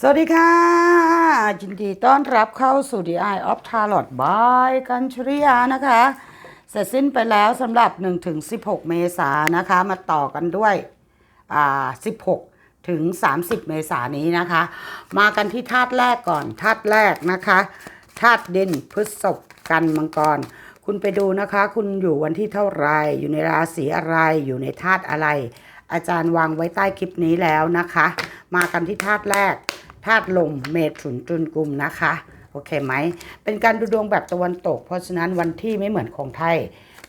สวัสดีค่ะยินดีต้อนรับเข้าสู่ The Eye of Tarot by กันชริยานะคะ เสร็จสิ้นไปแล้วสำหรับ 1-16 เมษานะคะ มาต่อกันด้วยอ่า16 ถึง 30 เมษานี้นะคะ มากันที่ธาตุแรกก่อนธาตุแรกนะคะธาตุดินพฤษภกันมังกร คุณไปดูนะคะ คุณอยู่วันที่เท่าไร อยู่ในราศีอะไรอยู่ในธาตุอะไร อาจารย์วางไว้ใต้คลิปนี้แล้วนะคะ มากันที่ธาตุแรก ธาตุลมเมถุนตุลกุมนะคะ โอเคไหม เป็นการดูดวงแบบตะวันตก เพราะฉะนั้นวันที่ไม่เหมือนของไทย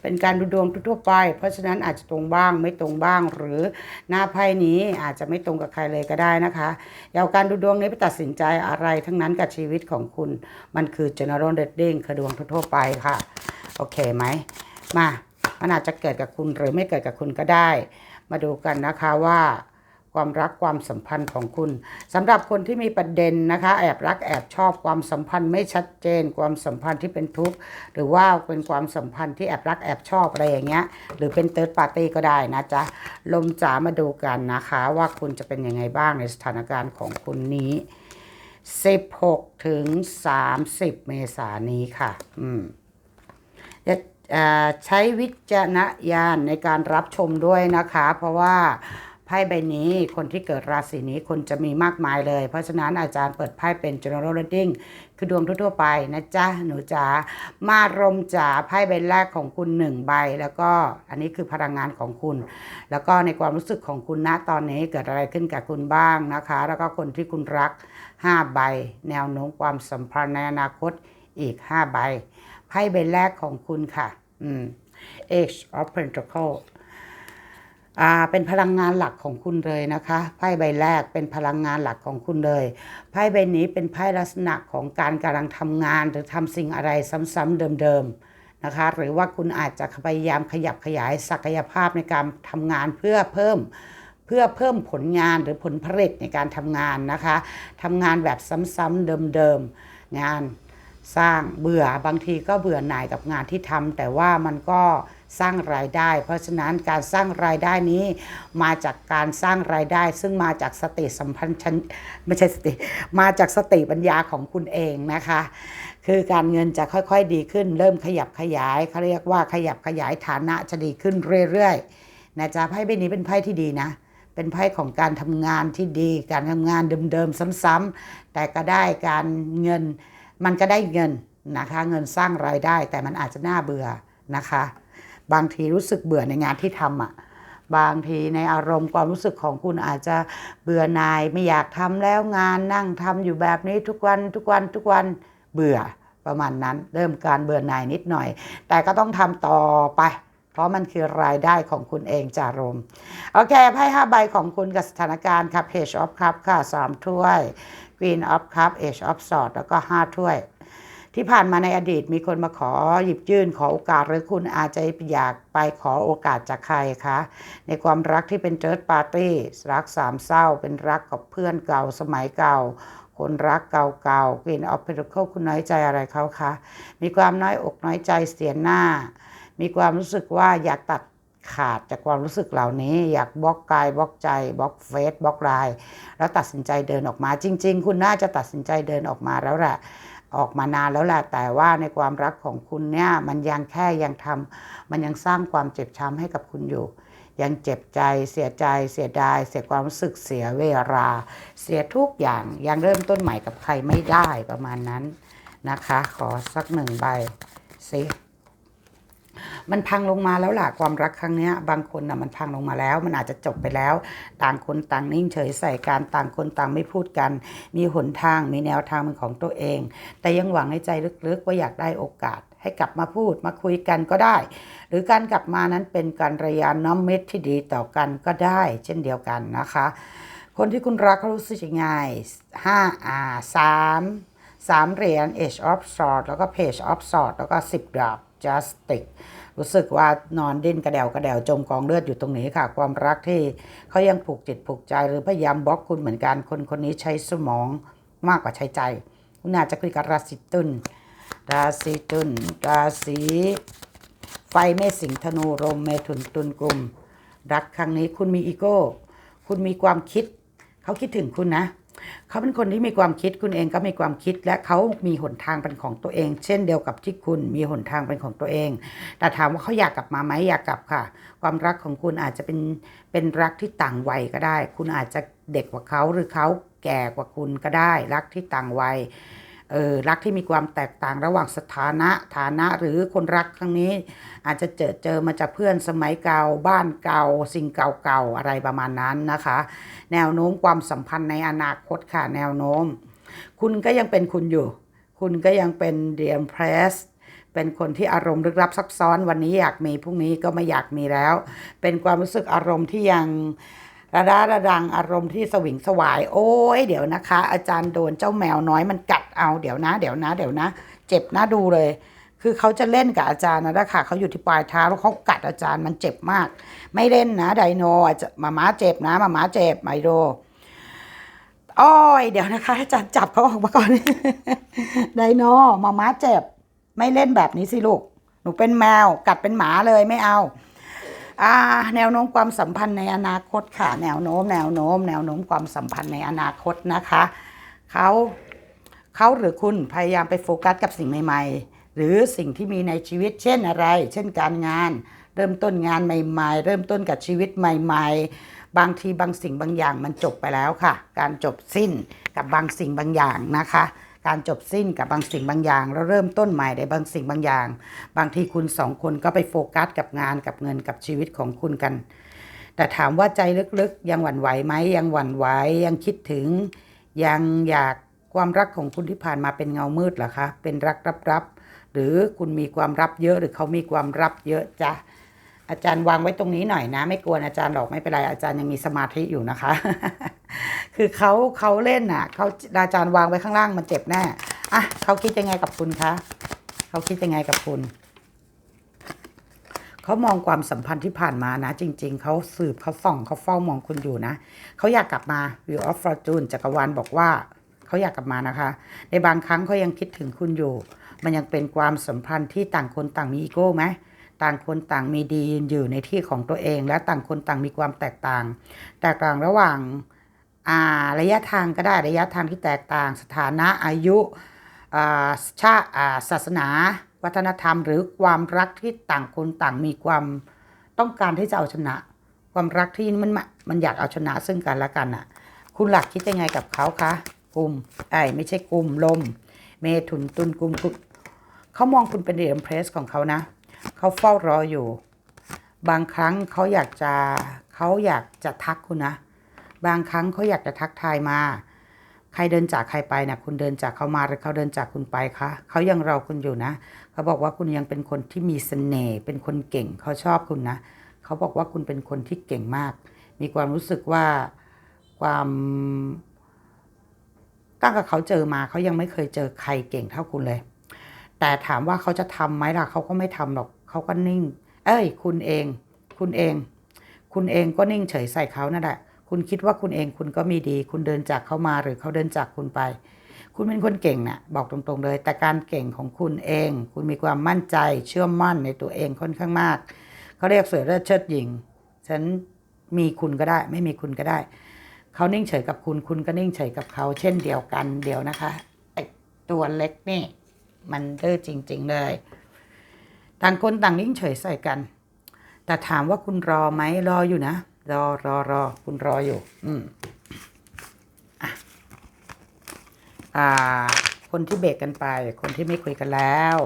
เป็นการดูดวงทั่วไป เพราะฉะนั้นอาจจะตรงบ้างไม่ตรงบ้าง หรือหน้าไพ่นี้อาจจะไม่ตรงกับใครเลยก็ได้นะคะอย่าเอาการดูดวงนี้ไปตัดสินใจอะไรทั้งนั้นกับชีวิตของคุณ มันคือ general reading คือดวงทั่วไปค่ะ โอเคไหม มา มันอาจจะเกิดกับคุณหรือไม่เกิดกับคุณก็ได้ มาดูกันนะคะว่า ความรักความสัมพันธ์ของคุณสำหรับคนที่มีประเด็นนะคะ แอบรักแอบชอบความสัมพันธ์ไม่ชัดเจน ความสัมพันธ์ที่เป็นทุกข์หรือว่าเป็นความสัมพันธ์ที่แอบรักแอบชอบอะไรอย่างเงี้ยหรือเป็นเติร์ดปาร์ตี้ก็ได้นะจ๊ะลมจ๋ามาดูกันนะคะ ว่าคุณจะเป็นยังไงบ้างในสถานการณ์ของคุณนี้ 16 ถึง 30 เมษายนนี้ค่ะ อืมจะใช้วิจารณญาณในการรับชมด้วยนะคะ เพราะว่า ไพ่ใบนี้คนที่เกิดราศีนี้คนจะมีมากมายเลย เพราะฉะนั้นอาจารย์เปิดไพ่เป็น general reading คือดวงทั่วๆไปนะจ๊ะ หนูจ๋ามารมจ๋าไพ่ใบแรกของคุณหนึ่งใบ แล้วก็อันนี้คือพลังงานของคุณ แล้วก็ในความรู้สึกของคุณณตอนนี้เกิดอะไรขึ้นกับคุณบ้างนะคะ แล้วก็คนที่คุณรัก 5 ใบ แนวโน้มความสัมพันธ์ในอนาคตอีก 5 ใบไพ่ใบแรกของคุณค่ะ อืม Age of Pentacle อ่าเป็นพลังงานหลักของคุณเลยนะคะไพ่ใบแรกเป็นพลังงานหลักของคุณเลยไพ่ใบนี้เป็นไพ่ลักษณะของการกำลังทำงานหรือทำสิ่งอะไรซ้ำๆเดิมๆนะคะ หรือว่าคุณอาจจะพยายามขยับขยายศักยภาพในการทำงานเพื่อเพิ่มเพื่อเพิ่มผลงานหรือผลผลิตในการทำงานนะคะทำงานแบบซ้ำๆเดิมๆงานสร้างเบื่อบางทีก็เบื่อหน่ายกับงานที่ทำแต่ว่ามันก็ สร้างรายได้ เพราะฉะนั้นการสร้างรายได้นี้มาจากการสร้างรายได้ ซึ่งมาจากสติสัมพันธ์ชันไม่ใช่สติมาจากสติปัญญาของคุณเองนะคะ คือการเงินจะค่อยๆดีขึ้น เริ่มขยับขยายเขาเรียกว่าขยับขยายฐานะจะดีขึ้นเรื่อยๆนะจ๊ะไพ่ใบนี้เป็นไพ่ที่ดีนะเป็นไพ่ของการทำงานที่ดี การทำงานเดิมๆซ้ำๆแต่ก็ได้การเงิน มันก็ได้เงินนะคะ เงินสร้างรายได้ แต่มันอาจจะน่าเบื่อนะคะ บางทีรู้สึกเบื่อในงานที่ทำอะบางทีในอารมณ์ความรู้สึกของคุณอาจจะเบื่อหน่ายไม่อยากทำแล้วงานนั่งทำอยู่แบบนี้ทุกวันทุกวันทุกวันเบื่อประมาณนั้น เริ่มการเบื่อหน่ายนิดหน่อย แต่ก็ต้องทำต่อไป เพราะมันคือรายได้ของคุณเองจารมโอเคไพ่ห้าใบของคุณกับสถานการณ์ครับ Page of Cup ค่ะสามถ้วย Queen of Cup Age of Swords แล้วก็ห้าถ้วย ที่ผ่านมาในอดีตมีคนมาขอหยิบยื่นขอโอกาสหรือคุณอาจจะอยากไปขอโอกาสจากใครคะ ในความรักที่เป็นเจิร์ดปาร์ตี้รักสามเศร้า เป็นรักกับเพื่อนเก่าสมัยเก่าคนรักเก่าๆกลิ่นออฟเพนเคิลคุณน้อยใจอะไรเขาคะ มีความน้อยอกน้อยใจเสียหน้า มีความรู้สึกว่าอยากตัดขาดจากความรู้สึกเหล่านี้ อยากบล็อกกายบล็อกใจบล็อกเฟซบล็อกไลน์แล้วตัดสินใจเดินออกมาจริง ๆ คุณน่าจะตัดสินใจเดินออกมาแล้วแหละ ออกมานานแล้วแหละแต่ว่าในความรักของคุณเนี่ยมันยังแค่ยังทำมันยังสร้างความเจ็บช้ำให้กับคุณอยู่ ยังเจ็บใจเสียใจเสียดาย เสียความรู้สึกเสียเวลา เสียทุกอย่างยังเริ่มต้นใหม่กับใครไม่ได้ประมาณนั้นนะคะ ขอสักหนึ่งใบสิ มันพังลงมาแล้วล่ะความรักครั้งนี้บางคนน่ะมันพังลงมาแล้ว มันอาจจะจบไปแล้ว ต่างคนต่างนิ่งเฉยใส่กันต่างคนต่างไม่พูดกัน มีหนทางมีแนวทางเป็นของตัวเอง แต่ยังหวังในใจลึกๆว่าอยากได้โอกาส ให้กลับมาพูดมาคุยกันก็ได้ หรือการกลับมานั้นเป็นการระยานน้ำเม็ดที่ดีต่อกันก็ได้ เช่นเดียวกันนะคะ คนที่คุณรักเขารู้สึกยังไงห้าอ่าสามสามเหรียญ Age of Swords แล้วก็ Page of Swords แล้วก็สิบดาบ Justice รู้สึกว่านอนดิ้นกระเดวกระเดวจมกองเลือดอยู่ตรงนี้ค่ะ ความรักที่เขายังผูกจิตผูกใจหรือพยายามบล็อกคุณเหมือนกันคนคนนี้ใช้สมองมากกว่าใช้ใจ คุณอาจจะคุยกับราศีตุลราศีตุลราศีไฟเมษสิงธนูลมเมถุนตุลกลุ่มรักครั้งนี้คุณมีอีโก้ คุณมีความคิด เขาคิดถึงคุณนะ เขาเป็นคนที่มีความคิดคุณเองก็มีความคิด และเขามีหนทางเป็นของตัวเอง เช่นเดียวกับที่คุณมีหนทางเป็นของตัวเอง แต่ถามว่าเขาอยากกลับมาไหมอยากกลับค่ะ ความรักของคุณอาจจะเป็นเป็นรักที่ต่างวัยก็ได้ คุณอาจจะเด็กกว่าเขาหรือเขาแก่กว่าคุณก็ได้ รักที่ต่างวัย เออรักที่มีความแตกต่างระหว่างสถานะฐานะหรือคนรักครั้งนี้ อาจจะเจอเจอมาจากเพื่อนสมัยเก่าบ้านเก่า สิ่งเก่าๆอะไรประมาณนั้นนะคะ แนวโน้มความสัมพันธ์ในอนาคตค่ะแนวโน้ม คุณก็ยังเป็นคุณอยู่ คุณก็ยังเป็นเดียมเพรสเป็นคนที่อารมณ์ลึกลับซับซ้อนวันนี้อยากมีพรุ่งนี้ก็ไม่อยากมีแล้ว เป็นความรู้สึกอารมณ์ที่ยัง ระดาระดังอารมณ์ที่สวิงสวาย โอ้ยเดี๋ยวนะคะ อาจารย์โดนเจ้าแมวน้อยมันกัดเอาเดี๋ยวนะ เดี๋ยวนะ เดี๋ยวนะ เจ็บน่าดูเลย คือเขาจะเล่นกับอาจารย์นะนะคะเขาอยู่ที่ปลายเท้าแล้วเขากัดอาจารย์มันเจ็บมาก ไม่เล่นนะไดโนอาจะมาม้าเจ็บนะมาม้าเจ็บไมโดอ้อยเดี๋ยวนะคะอาจารย์จับเขาออกมาก่อนไดโนมาม้าเจ็บ ไม่เล่นแบบนี้สิลูกหนูเป็นแมวกัดเป็นหมาเลยไม่เอา แนวโน้มความสัมพันธ์ในอนาคตค่ะ แนวโน้ม แนวโน้ม แนวโน้มความสัมพันธ์ในอนาคตนะคะเขาเขาหรือคุณพยายามไปโฟกัสกับสิ่งใหม่ ๆ หรือสิ่งที่มีในชีวิต เช่นอะไร เช่นการงาน เริ่มต้นงานใหม่ๆ เริ่มต้นกับชีวิตใหม่ ๆ บางทีบางสิ่งบางอย่างมันจบไปแล้วค่ะ การจบสิ้นกับบางสิ่งบางอย่างนะคะ การจบสิ้นกับบางสิ่งบางอย่าง แล้วเริ่มต้นใหม่ในบางสิ่งบางอย่าง บางทีคุณสองคนก็ไปโฟกัสกับงานกับเงินกับชีวิตของคุณกัน แต่ถามว่าใจลึกๆ ยังหวั่นไหวไหมยังหวั่นไหวยังคิดถึง ยังอยากความรักของคุณที่ผ่านมาเป็นเงามืดเหรอคะเป็นรักรับๆหรือคุณมีความรับเยอะหรือเขามีความรับเยอะจ้ะ อาจารย์วางไว้ตรงนี้หน่อยนะ ไม่กวนอาจารย์หรอกไม่เป็นไรอาจารย์ยังมีสมาธิอยู่นะคะ คือเขาเขาเล่นน่ะเขาอาจารย์วางไว้ข้างล่างมันเจ็บแน่อะเขาคิดยังไงกับคุณคะเขาคิดยังไงกับคุณเขามองความสัมพันธ์ที่ผ่านมานะ จริง ๆ เขาสืบเขาส่องเขาเฝ้ามองคุณอยู่นะเขาอยากกลับมา View of Fortune จักรวาลบอกว่าเขาอยากกลับมานะคะ ในบางครั้งเขายังคิดถึงคุณอยู่ มันยังเป็นความสัมพันธ์ที่ต่างคนต่างมีอีโก้ไหม ต่างคนต่างมีดีอยู่ในที่ของตัวเอง และต่างคนต่างมีความแตกต่าง แตกต่างระหว่างาระยะทางก็ได้ระยะทางที่แตกต่าง สถานะอายุาชาอ่าศาสนา วัฒนธรรม หรือความรักที่ต่างคนต่างมีความต้องการที่จะเอาชนะ ความรักที่มันมันอยากเอาชนะซึ่งกันและกันอะ คุณหลักคิดยังไงกับเขาคะกลุ่มไอ้ไม่ใช่กลุ่มลม เมถุนตุนกลุ่มกุมเขามองคุณเป็นเดมเพรสของเขานะ เขาเฝ้ารออยู่ บางครั้งเขาอยากจะเขาอยากจะทักคุณนะ บางครั้งเขาอยากจะทักทายมา ใครเดินจากใครไปนะคุณเดินจากเขามาหรือเขาเดินจากคุณไปคะเขายังรอคุณอยู่นะ เขาบอกว่าคุณยังเป็นคนที่มีเสน่ห์เป็นคนเก่งเขาชอบคุณนะเขาบอกว่าคุณเป็นคนที่เก่งมาก มีความรู้สึกว่าความตั้งแต่เขาเจอมาเขายังไม่เคยเจอใครเก่งเท่าคุณเลย แต่ถามว่าเขาจะทำไหมล่ะเขาก็ไม่ทำหรอก เขาก็นิ่ง เอ้ย คุณเอง คุณเอง คุณเองก็นิ่งเฉยใส่เขานั่นแหละ คุณคิดว่าคุณเองคุณก็มีดี คุณเดินจากเขามาหรือเขาเดินจากคุณไป คุณเป็นคนเก่งนะ่ะ บอกตรงๆเลย แต่การเก่งของคุณเอง คุณมีความมั่นใจ เชื่อมั่นในตัวเองค่อนข้างมาก เขาเรียกเสือเลือดเชิดหญิง ฉันมีคุณก็ได้ ไม่มีคุณก็ได้ เขานิ่งเฉยกับคุณ คุณก็นิ่งเฉยกับเขา เช่นเดียวกัน เดียวนะคะ ไอตัวเล็กนี่ มันเด้อจริง ๆ เลย ต่างคนต่างนิ่งเฉยใส่กัน แต่ถามว่าคุณรอไหมรออยู่นะ รอรอรอคุณรออยู่ อืมอะอ่า คนที่เบรกกันไป คนที่ไม่คุยกันแล้ว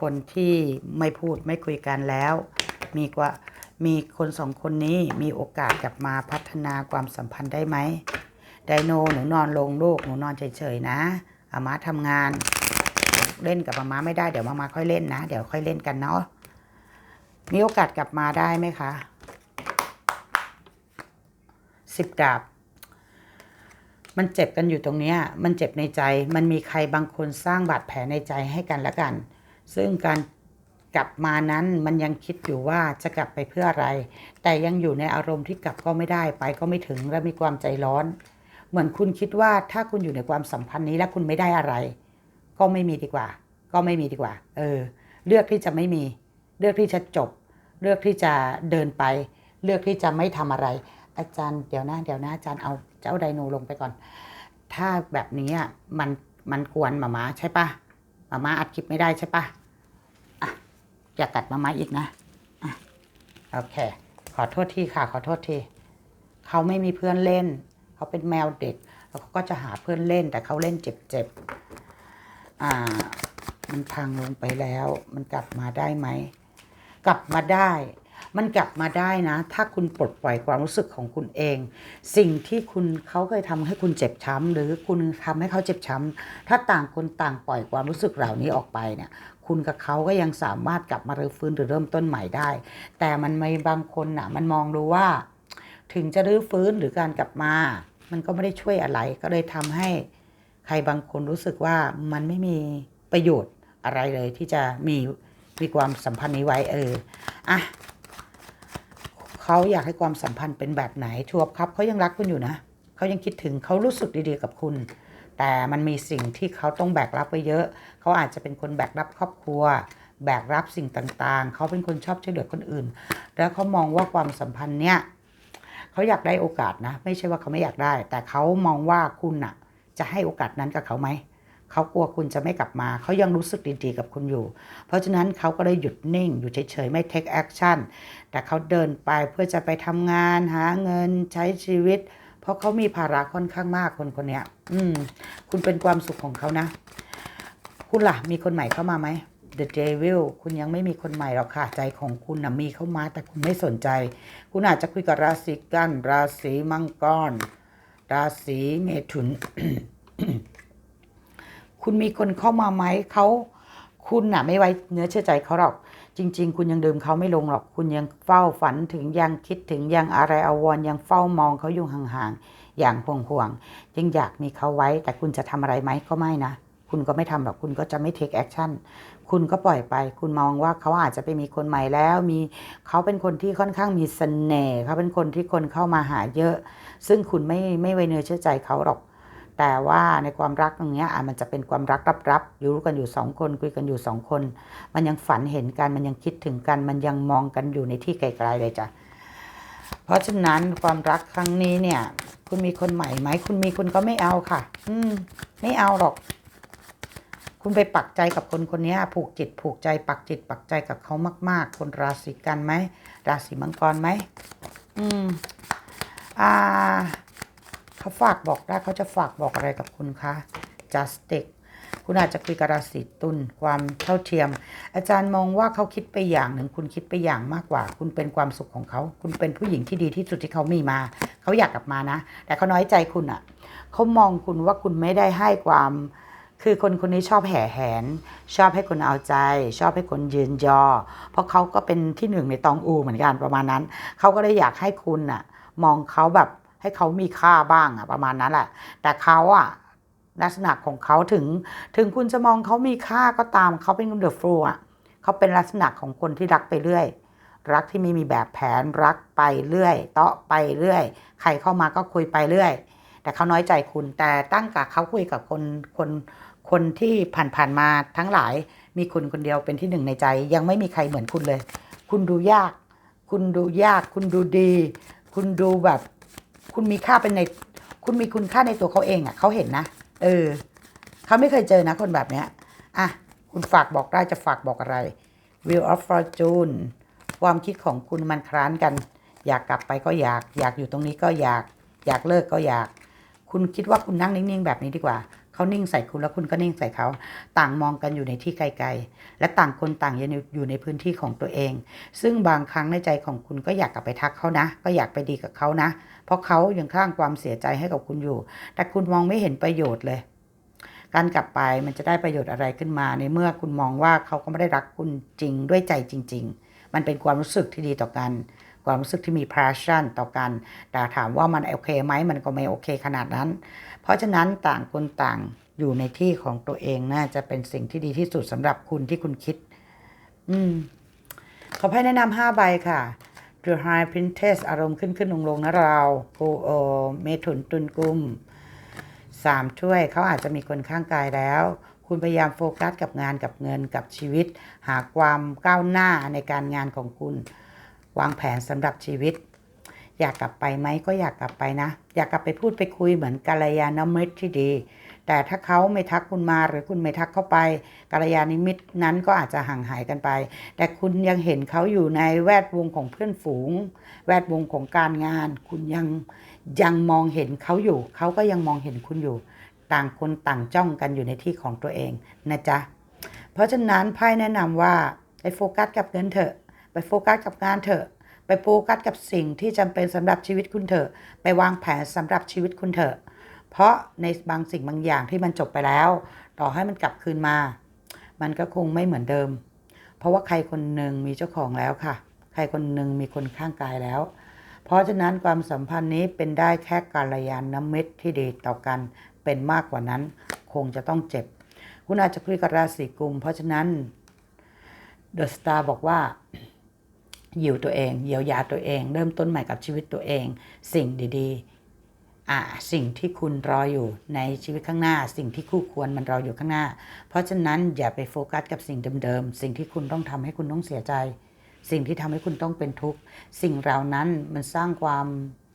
คนที่ไม่พูดไม่คุยกันแล้ว มีกว่ามีคนสองคนนี้มีโอกาสกลับมาพัฒนาความสัมพันธ์ได้ไหมไดโนหนูนอนลงลูกหนูนอนเฉยๆนะอามาทำงาน เล่นกับมาม่าไม่ได้เดี๋ยวมาม่าค่อยเล่นนะ เดี๋ยวค่อยเล่นกันเนาะมีโอกาสกลับมาได้ไหมคะสิบดาบมันเจ็บกันอยู่ตรงเนี้ยมันเจ็บในใจ มันมีใครบางคนสร้างบาดแผลในใจให้กันและกัน ซึ่งการกลับมานั้นมันยังคิดอยู่ว่าจะกลับไปเพื่ออะไร แต่ยังอยู่ในอารมณ์ที่กลับก็ไม่ได้ไปก็ไม่ถึงและมีความใจร้อน เหมือนคุณคิดว่าถ้าคุณอยู่ในความสัมพันธ์นี้แล้วคุณไม่ได้อะไร ก็ไม่มีดีกว่า ก็ไม่มีดีกว่า เออ เลือกที่จะไม่มี เลือกที่จะจบ เลือกที่จะเดินไป เลือกที่จะไม่ทำอะไร อาจารย์เดี๋ยวนะเดี๋ยวนะอาจารย์เอาเจ้าไดโนลงไปก่อน ถ้าแบบนี้อะมันมันกวนหมาม้าใช่ปะหมาม้าอัดคลิปไม่ได้ใช่ปะอะอย่าตัดหมาม้าอีกนะอะโอเค ขอโทษทีค่ะ ขอโทษทีเขาไม่มีเพื่อนเล่น เขาเป็นแมวเด็กแล้วเขาก็จะหาเพื่อนเล่น แต่เขาเล่นเจ็บๆ อ่า มันพังลงไปแล้ว มันกลับมาได้ไหม กลับมาได้ มันกลับมาได้นะ ถ้าคุณปลดปล่อยความรู้สึกของคุณเอง สิ่งที่คุณเขาเคยทำให้คุณเจ็บช้ำหรือคุณทำให้เขาเจ็บช้ำถ้าต่างคนต่างปล่อยความรู้สึกเหล่านี้ออกไปเนี่ยคุณกับเขาก็ยังสามารถกลับมาเรื้อฟื้นหรือเริ่มต้นใหม่ได้ แต่มันไม่บางคนน่ะ มันมองดูว่า ถึงจะรื้อฟื้นหรือการกลับมา มันก็ไม่ได้ช่วยอะไร ก็เลยทำให้ ใครบางคนรู้สึกว่ามันไม่มีประโยชน์อะไรเลยที่จะมีมีความสัมพันธ์นี้ไว้เอออะเขาอยากให้ความสัมพันธ์เป็นแบบไหนชัวร์ครับเขายังรักคุณอยู่นะเขายังคิดถึงเขารู้สึกดีๆกับคุณ แต่มันมีสิ่งที่เขาต้องแบกรับไว้เยอะ เขาอาจจะเป็นคนแบกรับครอบครัว แบกรับสิ่งต่างๆ เขาเป็นคนชอบช่วยเหลือคนอื่น แล้วเขามองว่าความสัมพันธ์เนี้ยเขาอยากได้โอกาสนะ ไม่ใช่ว่าเขาไม่อยากได้ แต่เขามองว่าคุณน่ะ จะให้โอกาสนั้นกับเขาไหม เขากลัวคุณจะไม่กลับมา เขายังรู้สึกดีๆกับคุณอยู่ เพราะฉะนั้นเขาก็เลยหยุดนิ่ง อยู่เฉยๆ ไม่ take action แต่เขาเดินไปเพื่อจะไปทำงาน หาเงินใช้ชีวิต เพราะเขามีภาระค่อนข้างมากคนคนนี้อืม คุณเป็นความสุขของเขานะ คุณล่ะ มีคนใหม่เข้ามาไหม The Devil คุณยังไม่มีคนใหม่หรอกค่ะ ใจของคุณนะมีเข้ามาแต่คุณไม่สนใจ คุณอาจจะคุยกับราศีกัน ราศีมังกร ราศีเมถุน คุณมีคนเข้ามาไหมเขาคุณน่ะ ไม่ไว้เนื้อเชื่อใจเขาหรอก จริง ๆ คุณยังดื่มเขาไม่ลงหรอก คุณยังเฝ้าฝันถึงยังคิดถึงยังอะไรอาวรยังเฝ้ามองเขาอยู่ห่างๆอย่างห่วงๆยังอยากมีเขาไว้ แต่คุณจะทำอะไรไหมก็ไม่นะคุณก็ไม่ทำหรอกคุณก็จะไม่ take action คุณก็ปล่อยไป คุณมองว่าเขาอาจจะไปมีคนใหม่แล้ว มีเขาเป็นคนที่ค่อนข้างมีเสน่ห์เขาเป็นคนที่คนเข้ามาหาเยอะ ซึ่งคุณไม่ไม่ไว้เนื้อเชื่อใจเขาหรอก แต่ว่าในความรักตรงนี้อะมันจะเป็นความรักรับๆอยู่รู้กันอยู่สองคนคุยกันอยู่สองคน มันยังฝันเห็นกันมันยังคิดถึงกัน มันยังมองกันอยู่ในที่ไกลๆเลยจ้ะเพราะฉะนั้นความรักครั้งนี้เนี่ย คุณมีคนใหม่ไหมคุณมีคุณก็ไม่เอาค่ะ อืม ไม่เอาหรอก คุณไปปักใจกับคนคนนี้ผูกจิตผูกใจ ปักจิตปักใจกับเขามาก ๆ คนราศีกันไหมราศีมังกรไหมอืม อ่าเขาฝากบอกได้เขาจะฝากบอกอะไรกับคุณคะ justice คุณอาจจะคุยกับราศีตุลความเท่าเทียม อาจารย์มองว่าเขาคิดไปอย่างหนึ่งคุณคิดไปอย่างมากกว่า คุณเป็นความสุขของเขา คุณเป็นผู้หญิงที่ดีที่สุดที่เขามีมา เขาอยากกลับมานะ แต่เขาน้อยใจคุณอะ่ะเขามองคุณว่าคุณไม่ได้ให้ความ คือคนคนนี้ชอบแห่แหน ชอบให้คนเอาใจ ชอบให้คนยืนยอ เพราะเขาก็เป็นที่หนึ่งในตองอูเหมือนกันประมาณนั้น เขาก็เลยอยากให้คุณน่ะ มองเขาแบบให้เขามีค่าบ้างอะประมาณนั้นแหละ แต่เขาอะลักษณะของเขาถึง ถึงคุณจะมองเขามีค่าก็ตามเขาเป็นเดอะฟลูอะเขาเป็นลักษณะของคนที่รักไปเรื่อย รักที่ไม่มีแบบแผนรักไปเรื่อยเตาะไปเรื่อย ใครเข้ามาก็คุยไปเรื่อย แต่เขาน้อยใจคุณแต่ตั้งกับเขาคุยกับคนคนคนที่ผ่านๆมาทั้งหลายมีคุณคนเดียวเป็นที่หนึ่งในใจ ยังไม่มีใครเหมือนคุณเลย คุณดูยาก คุณดูยาก คุณดูดี คุณดูแบบ คุณมีค่าเป็นใน คุณมีคุณค่าในตัวเขาเองอะ่ะเขาเห็นนะ เออเขาไม่เคยเจอนะคนแบบเนี้ยอะคุณฝากบอกได้จะฝากบอกอะไร Wheel of Fortune ความคิดของคุณมันคร้านกัน อยากกลับไปก็อยาก อยากอยู่ตรงนี้ก็อยาก อยากเลิกก็อยาก คุณคิดว่าคุณนั่งนิ่งๆแบบนี้ดีกว่า เขานิ่งใส่คุณแล้วคุณก็นิ่งใส่เขา ต่างมองกันอยู่ในที่ไกลๆ และต่างคนต่างยังอยู่ในพื้นที่ของตัวเอง ซึ่งบางครั้งในใจของคุณก็อยากกลับไปทักเขานะ ก็อยากไปดีกับเขานะ เพราะเขายังข้างความเสียใจให้กับคุณอยู่ แต่คุณมองไม่เห็นประโยชน์เลย การกลับไปมันจะได้ประโยชน์อะไรขึ้นมาในเมื่อคุณมองว่าเขาก็ไม่ได้รักคุณจริงด้วยใจจริง ๆ มันเป็นความรู้สึกที่ดีต่อกันความรู้สึกที่มี passion ต่อกัน แต่ถามว่ามันโอเคไหม มันก็ไม่โอเคขนาดนั้น เพราะฉะนั้นต่างคนต่างอยู่ในที่ของตัวเองน่าจะเป็นสิ่งที่ดีที่สุดสำหรับคุณที่คุณคิด อืม ขอให้แนะนำห้าใบค่ะ The High Princess อารมณ์ขึ้นขึ้นลงลงนะเราโอโอเมถุนตุนกุมสามถ้วยเขาอาจจะมีคนข้างกายแล้ว คุณพยายามโฟกัสกับงานกับเงินกับชีวิต หาความก้าวหน้าในการงานของคุณ วางแผนสำหรับชีวิต อยากกลับไปไหมก็อยากกลับไปนะ อยากกลับไปพูดไปคุยเหมือนกัลยาณมิตรที่ดี แต่ถ้าเขาไม่ทักคุณมาหรือคุณไม่ทักเข้าไปกัลยาณมิตรนั้นก็อาจจะห่างหายกันไป แต่คุณยังเห็นเขาอยู่ในแวดวงของเพื่อนฝูง แวดวงของการงาน คุณยังยังมองเห็นเขาอยู่ เขาก็ยังมองเห็นคุณอยู่ ต่างคนต่างจ้องกันอยู่ในที่ของตัวเองนะจ๊ะเพราะฉะนั้นไพ่แนะนำว่าไปโฟกัสกับเงินเถอะ ไปโฟกัสกับงานเถอะ โฟกัสกับสิ่งที่จำเป็นสำหรับชีวิตคุณเถอะ ไปวางแผนสำหรับชีวิตคุณเถอะ เพราะในบางสิ่งบางอย่างที่มันจบไปแล้ว ต่อให้มันกลับคืนมา มันก็คงไม่เหมือนเดิม เพราะว่าใครคนหนึ่งมีเจ้าของแล้วค่ะ ใครคนหนึ่งมีคนข้างกายแล้ว เพราะฉะนั้นความสัมพันธ์นี้เป็นได้แค่กาลยานน้ำเม็ดที่ดีต่อกัน เป็นมากกว่านั้น คงจะต้องเจ็บ คุณอาจจะคุยกับราศีกุม เพราะฉะนั้นเดอะสตาร์บอกว่า อยู่ตัวเองเยียวยาตัวเอง เริ่มต้นใหม่กับชีวิตตัวเอง สิ่งดีๆอ่าสิ่งที่คุณรออยู่ในชีวิตข้างหน้า สิ่งที่คู่ควรมันรออยู่ข้างหน้า เพราะฉะนั้นอย่าไปโฟกัสกับสิ่งเดิมๆสิ่งที่คุณต้องทำให้คุณต้องเสียใจ สิ่งที่ทำให้คุณต้องเป็นทุกข์สิ่งเหล่านั้นมันสร้างความ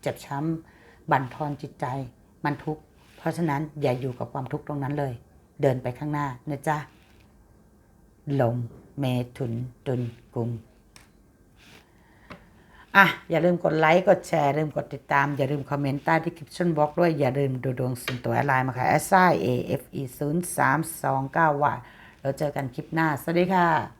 เจ็บช้ำบั่นทอนจิตใจ มันทุกข์เพราะฉะนั้นอย่าอยู่กับความทุกข์ตรงนั้นเลย เดินไปข้างหน้านะจ๊ะลมเมถุนตุนกุม อะอย่าลืมกดไลค์กดแชร์ลืมกดติดตาม อย่าลืมคอมเมนต์ใต้ที่คลิปชั่นบล็อกด้วย อย่าลืมดูดวงสินตัวไลน์มาค่ะ s i a f e 0 3 2 9ว่าเราเจอกันคลิปหน้า สวัสดีค่ะ